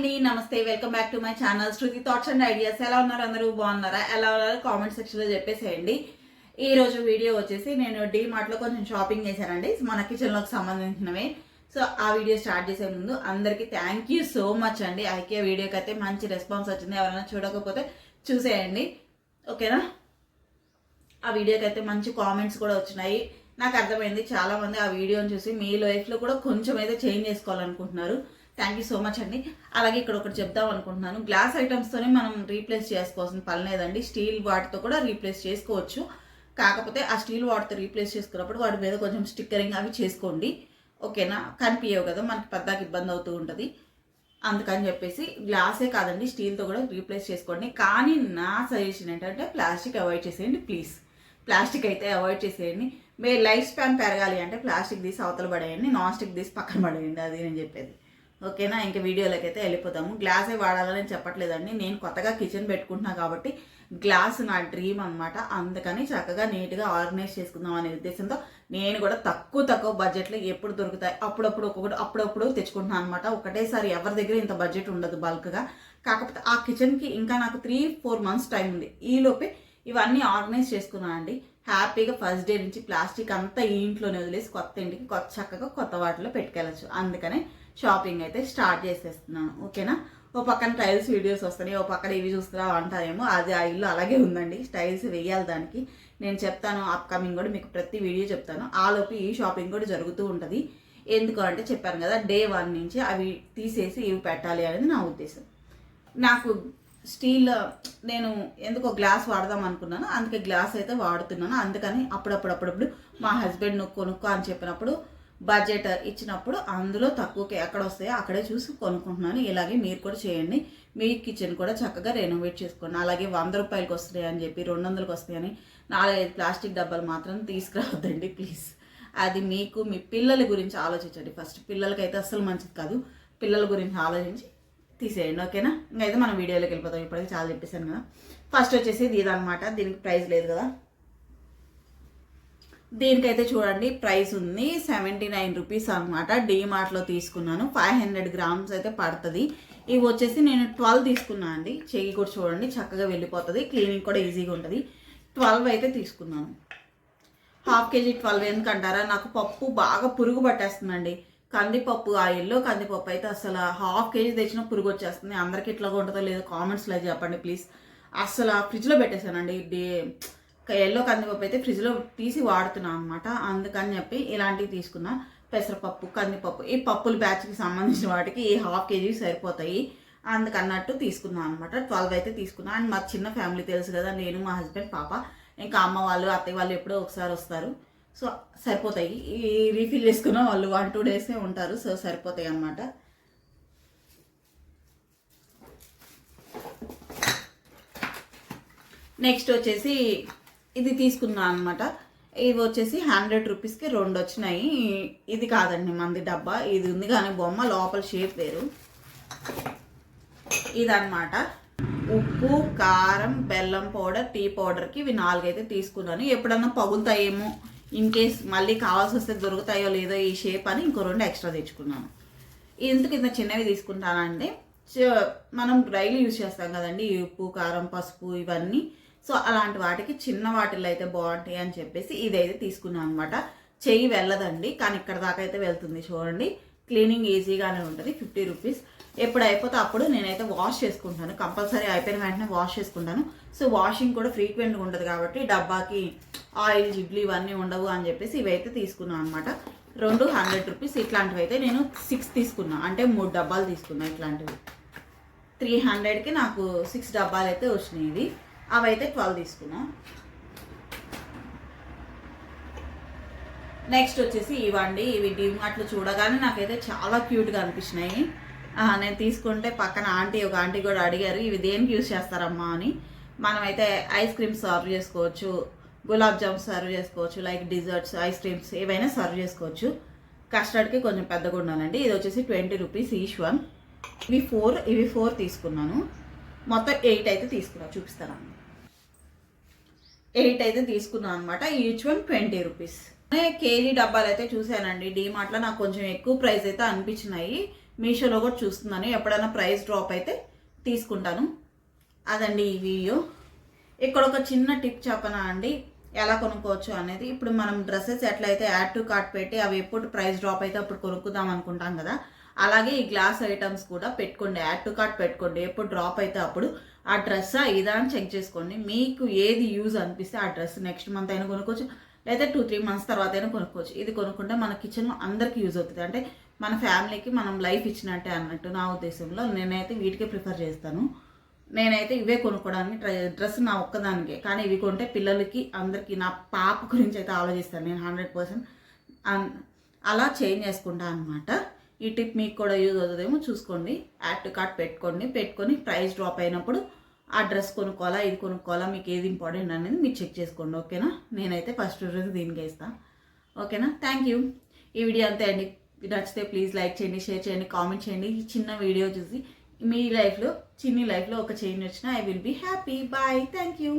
నమస్తే welcome back to my channel. Shruthi thoughts and ideas ఎలా ఉన్నారు అందరూ? బాగున్నారా? ఎలా ఉన్నారు? కామెంట్ సెక్షన్లో చెప్పేసేయండి. ఈ రోజు వీడియో వచ్చేసి నేను డీ కొంచెం షాపింగ్ చేశానండి. మన కిచెన్లోకి సంబంధించినవి. సో ఆ వీడియో స్టార్ట్ చేసే ముందు అందరికీ థ్యాంక్ యూ సో మచ్ అండి. ఐకే వీడియోకి అయితే మంచి రెస్పాన్స్ వచ్చింది. ఎవరైనా చూడకపోతే చూసేయండి. ఓకేనా? ఆ వీడియోకి అయితే మంచి కామెంట్స్ కూడా వచ్చినాయి. నాకు అర్థమైంది. చాలామంది ఆ వీడియోని చూసి మీ లైఫ్లో కూడా కొంచెం అయితే చేంజ్ చేసుకోవాలనుకుంటున్నారు. థ్యాంక్ యూ సో మచ్ అండి. అలాగే ఇక్కడ ఒకటి చెప్దాం అనుకుంటున్నాను. గ్లాస్ ఐటమ్స్తోనే మనం రీప్లేస్ చేసుకోవాల్సిన పని లేదండి. స్టీల్ వాటితో కూడా రీప్లేస్ చేసుకోవచ్చు. కాకపోతే ఆ స్టీల్ వాటితో రీప్లేస్ చేసుకున్నప్పుడు వాటి మీద కొంచెం స్టిక్కరింగ్ అవి చేసుకోండి. ఓకేనా? కనిపించవు కదా మనకి పెద్దకి ఇబ్బంది అవుతూ ఉంటుంది. అందుకని చెప్పేసి గ్లాసే కాదండి స్టీల్తో కూడా రీప్లేస్ చేసుకోండి. కానీ నా సజెషన్ ఏంటంటే ప్లాస్టిక్ అవాయిడ్ చేసేయండి ప్లీజ్ ప్లాస్టిక్ అయితే అవాయిడ్ చేసేయండి. మీ లైఫ్ స్పాన్ పెరగాలి అంటే ప్లాస్టిక్ తీసి అవతల పడేయండి నాన్ స్టిక్ తీసి పక్కన పడేయండి అది నేను చెప్పేది. ఓకేనా? ఇంకా వీడియోలోకి అయితే వెళ్ళిపోతాము. గ్లాసే వాడాలని చెప్పట్లేదండి. నేను కొత్తగా కిచెన్ పెట్టుకుంటున్నా కాబట్టి గ్లాస్ నా డ్రీమ్ అనమాట అందుకని చక్కగా నీట్గా ఆర్గనైజ్ చేసుకుందాం అనే ఉద్దేశంతో నేను కూడా తక్కువ తక్కువ బడ్జెట్లో ఎప్పుడు దొరుకుతాయి అప్పుడప్పుడు ఒక్కొక్కటి అప్పుడప్పుడు తెచ్చుకుంటున్నాను అనమాట ఒకటేసారి ఎవరి దగ్గర ఇంత బడ్జెట్ ఉండదు బల్క్గా. కాకపోతే ఆ కిచెన్కి ఇంకా నాకు త్రీ ఫోర్ మంత్స్ టైం ఉంది. ఈలోపే ఇవన్నీ ఆర్గనైజ్ చేసుకున్నాను అండి. హ్యాపీగా ఫస్ట్ డే నుంచి ప్లాస్టిక్ అంతా ఈ ఇంట్లోనే వదిలేసి కొత్త ఇంటికి కొత్త చక్కగా కొత్త వాటిలో పెట్టుకెళ్ళచ్చు. అందుకనే షాపింగ్ అయితే స్టార్ట్ చేసేస్తున్నాను ఓకేనా? ఓ పక్కన టైల్స్ వీడియోస్ వస్తున్నాయి ఓ పక్కన ఇవి చూస్తున్నా అంటారేమో అది ఆ ఇల్లు అలాగే ఉందండి టైల్స్ వేయాలి దానికి. నేను చెప్తాను అప్కమింగ్ కూడా మీకు ప్రతి వీడియో చెప్తాను. ఆలోపు ఈ షాపింగ్ కూడా జరుగుతూ ఉంటుంది. ఎందుకు అంటే చెప్పాను కదా డే వన్ నుంచి అవి తీసేసి ఇవి పెట్టాలి అనేది నా ఉద్దేశం. నాకు స్టీల్ నేను ఎందుకో గ్లాస్ వాడదాం అనుకున్నాను అందుకే గ్లాస్ అయితే వాడుతున్నాను. అందుకని అప్పుడప్పుడు అప్పుడప్పుడు మా హస్బెండ్ నువ్వు కొనుక్కో అని చెప్పినప్పుడు బడ్జెట్ ఇచ్చినప్పుడు అందులో తక్కువకి ఎక్కడ వస్తాయో? అక్కడే చూసి కొనుక్కుంటున్నాను. ఇలాగే మీరు కూడా చేయండి. మీ కిచెన్ కూడా చక్కగా రెనోవేట్ చేసుకోండి. అలాగే వంద రూపాయలకి వస్తాయి అని చెప్పి రెండు వందలకి వస్తాయని నాలుగైదు ప్లాస్టిక్ డబ్బాలు మాత్రం తీసుకురావద్దండి ప్లీజ్ అది మీకు మీ పిల్లల గురించి ఆలోచించండి. ఫస్ట్ పిల్లలకైతే అస్సలు మంచిది కాదు. పిల్లల గురించి ఆలోచించి తీసేయండి ఓకేనా? ఇంకైతే మనం వీడియోలోకి వెళ్ళిపోతాం ఇప్పటికి చాలా చెప్పేశాను కదా. ఫస్ట్ వచ్చేసి ఇది అనమాట దీనికి ప్రైస్ లేదు కదా. దీనికైతే చూడండి ప్రైస్ ఉంది. సెవెంటీ నైన్ రూపీస్ అనమాట డీమార్ట్లో తీసుకున్నాను. ఫైవ్ హండ్రెడ్ గ్రామ్స్ అయితే పడుతుంది. ఇవి వచ్చేసి నేను ట్వెల్వ్ తీసుకున్నాను అండి. చెయ్యి కూడా చూడండి చక్కగా వెళ్ళిపోతుంది. క్లీనింగ్ కూడా ఈజీగా ఉంటుంది. ట్వెల్వ్ అయితే తీసుకున్నాను. హాఫ్ కేజీ ట్వెల్వ్ ఎందుకంటారా? నాకు పప్పు బాగా పురుగు పట్టేస్తుందండి. కందిపప్పు ఆ ఎల్లో కందిపప్పు అయితే అసలు హాఫ్ కేజీ తెచ్చిన పురుగు వచ్చేస్తుంది. అందరికి ఎట్లాగా ఉంటుందో లేదో కామెంట్స్లో చెప్పండి ప్లీజ్. అసలు ఫ్రిడ్జ్లో పెట్టేశానండి. డే ఎల్లో కందిపప్పు అయితే ఫ్రిడ్జ్లో తీసి వాడుతున్నాను అనమాట అందుకని చెప్పి ఇలాంటివి తీసుకున్నా. పెసరపప్పు కందిపప్పు ఈ పప్పుల బ్యాచ్కి సంబంధించిన వాటికి ఈ హాఫ్ కేజీ సరిపోతాయి. అందుకన్నట్టు తీసుకున్నాను అనమాట ట్వెల్వ్ అయితే తీసుకున్నా. అండ్ మా చిన్న ఫ్యామిలీ తెలుసు కదా నేను మా హస్బెండ్ పాప. ఇంకా అమ్మ వాళ్ళు అత్తయ్య వాళ్ళు ఎప్పుడో ఒకసారి వస్తారు. సో సరిపోతాయి. ఈ రీఫిల్ చేసుకున్న వాళ్ళు వన్ టూ డేసే ఉంటారు. సో సరిపోతాయి అన్నమాట. నెక్స్ట్ వచ్చేసి ఇది తీసుకున్నాను అనమాట ఇవి వచ్చేసి హండ్రెడ్ రూపీస్కి రెండు వచ్చినాయి. ఇది కాదండి మంది డబ్బా. ఇది ఉంది కానీ బొమ్మ లోపల షేప్ వేరు. ఇదన్నమాట. ఉప్పు కారం బెల్లం పౌడర్ టీ పౌడర్కి ఇవి నాలుగైతే తీసుకున్నాను. ఎప్పుడన్నా పగులుతాయేమో ఇన్ కేస్ మళ్ళీ కావాల్సి వస్తే దొరుకుతాయో లేదో ఈ షేప్ అని ఇంకో రెండు ఎక్స్ట్రా తెచ్చుకున్నాను. ఎందుకు ఇంత చిన్నవి తీసుకుంటానంటే చ- మనం డైలీ యూజ్ చేస్తాం కదండి. ఈ ఉప్పు కారం పసుపు ఇవన్నీ. సో అలాంటి వాటికి చిన్న వాటిల్లో అయితే బాగుంటాయి అని చెప్పేసి ఇదైతే తీసుకున్నాను అనమాట చెయ్యి వెళ్ళదండి కానీ ఇక్కడ దాకా అయితే వెళ్తుంది చూడండి. క్లీనింగ్ ఈజీగానే ఉంటుంది ఫిఫ్టీ రూపీస్. ఎప్పుడు అయిపోతే అప్పుడు నేనైతే వాష్ చేసుకుంటాను. కంపల్సరీ అయిపోయిన వెంటనే వాష్ చేసుకుంటాను. సో వాషింగ్ కూడా ఫ్రీక్వెంట్గా ఉంటుంది కాబట్టి డబ్బాకి ఆయిల్ జిడ్లు ఇవన్నీ ఉండవు అని చెప్పేసి ఇవైతే తీసుకున్నాను అనమాట రెండు హండ్రెడ్ రూపీస్ ఇట్లాంటివి అయితే నేను సిక్స్ తీసుకున్నా. అంటే మూడు డబ్బాలు తీసుకున్నా ఇట్లాంటివి. త్రీ హండ్రెడ్కి నాకు సిక్స్ డబ్బాలు అయితే వచ్చినాయి ఇవి. అవైతే ట్వెల్వ్ తీసుకున్నాం. నెక్స్ట్ వచ్చేసి ఇవండి ఇవి డిమార్ట్లో చూడగానే నాకైతే చాలా క్యూట్గా అనిపించినాయి. నేను తీసుకుంటే పక్కన ఆంటీ ఒక ఆంటీ కూడా అడిగారు ఇవి దేనికి యూస్ చేస్తారమ్మా? అని. మనమైతే ఐస్ క్రీమ్స్ సర్వ్ చేసుకోవచ్చు గులాబ్ జామ్ సర్వ్ చేసుకోవచ్చు లైక్ డిజర్ట్స్ ఐస్ క్రీమ్స్ ఏవైనా సర్వ్ చేసుకోవచ్చు. కస్టర్డ్కి కొంచెం పెద్దగా ఉండాలండి. ఇది వచ్చేసి ట్వంటీ రూపీస్ ఈచ్ వన్. ఇవి ఫోర్ ఇవి ఫోర్ తీసుకున్నాను. మొత్తం ఎయిట్ అయితే తీసుకున్నాను చూపిస్తాను. ఎయిట్ అయితే తీసుకున్నాను అనమాట each one twenty rupees KG డబ్బాలు అయితే చూశానండి. డీమార్ట్లో నాకు కొంచెం ఎక్కువ ప్రైస్ అయితే అనిపించినాయి. మీషోలో కూడా చూస్తున్నాను. ఎప్పుడైనా ప్రైస్ డ్రాప్ అయితే తీసుకుంటాను. అదండి ఈ వీడియో. ఇక్కడ ఒక చిన్న టిప్ చెప్పనా అండి? ఎలా కొనుక్కోవచ్చు అనేది. ఇప్పుడు మనం డ్రెస్సెస్ ఎట్లయితే యాడ్ టు కార్ట్ పెట్టి అవి ఎప్పుడు ప్రైస్ డ్రాప్ అయితే అప్పుడు కొనుక్కుందాం అనుకుంటాం కదా. అలాగే ఈ గ్లాస్ ఐటమ్స్ కూడా పెట్టుకోండి యాడ్ టు కార్ట్ పెట్టుకోండి ఎప్పుడు డ్రాప్ అయితే అప్పుడు ఆ డ్రెస్ ఇదా అని చెక్ చేసుకోండి. మీకు ఏది యూజ్ అనిపిస్తే ఆ డ్రెస్ నెక్స్ట్ మంత్ అయినా కొనుక్కోవచ్చు లేదా టూ త్రీ మంత్స్ తర్వాత అయినా కొనుక్కోవచ్చు. ఇది కొనుక్కుంటే మన కిచెన్లో అందరికీ యూజ్ అవుతుంది. అంటే మన ఫ్యామిలీకి మనం లైఫ్ ఇచ్చినట్టే అన్నట్టు నా ఉద్దేశంలో నేనైతే వీటికే ప్రిఫర్ చేస్తాను. నేనైతే ఇవే కొనుక్కోవడానికి ట్రై డ్రెస్ నా ఒక్కదానికే. కానీ ఇవి కొంటే పిల్లలకి అందరికీ నా పాప గురించి అయితే ఆలోచిస్తాను. నేను హండ్రెడ్ పర్సెంట్ అలా చేంజ్ చేసుకుంటా అనమాట ఈ టిప్ మీకు కూడా యూజ్ అవుతుందేమో చూసుకోండి. యాడ్ టు కార్ట్ పెట్టుకోండి. పెట్టుకొని ప్రైస్ డ్రాప్ అయినప్పుడు ఆ డ్రెస్ కొనుక్కోవాలా ఇది కొనుక్కోవాలా మీకు ఏది ఇంపార్టెంట్ అనేది మీరు చెక్ చేసుకోండి. ఓకేనా? నేనైతే ఫస్ట్ రోజు దీనికి ఇస్తాను ఓకేనా? Thank you. ఈ వీడియో అంతే అండి. నచ్చితే ప్లీజ్ లైక్ చేయండి షేర్ చేయండి కామెంట్ చేయండి. ఈ చిన్న వీడియో చూసి మీ లైఫ్లో చిన్ని లైఫ్లో ఒక చేంజ్ వచ్చినా I will be happy. Bye. Thank you.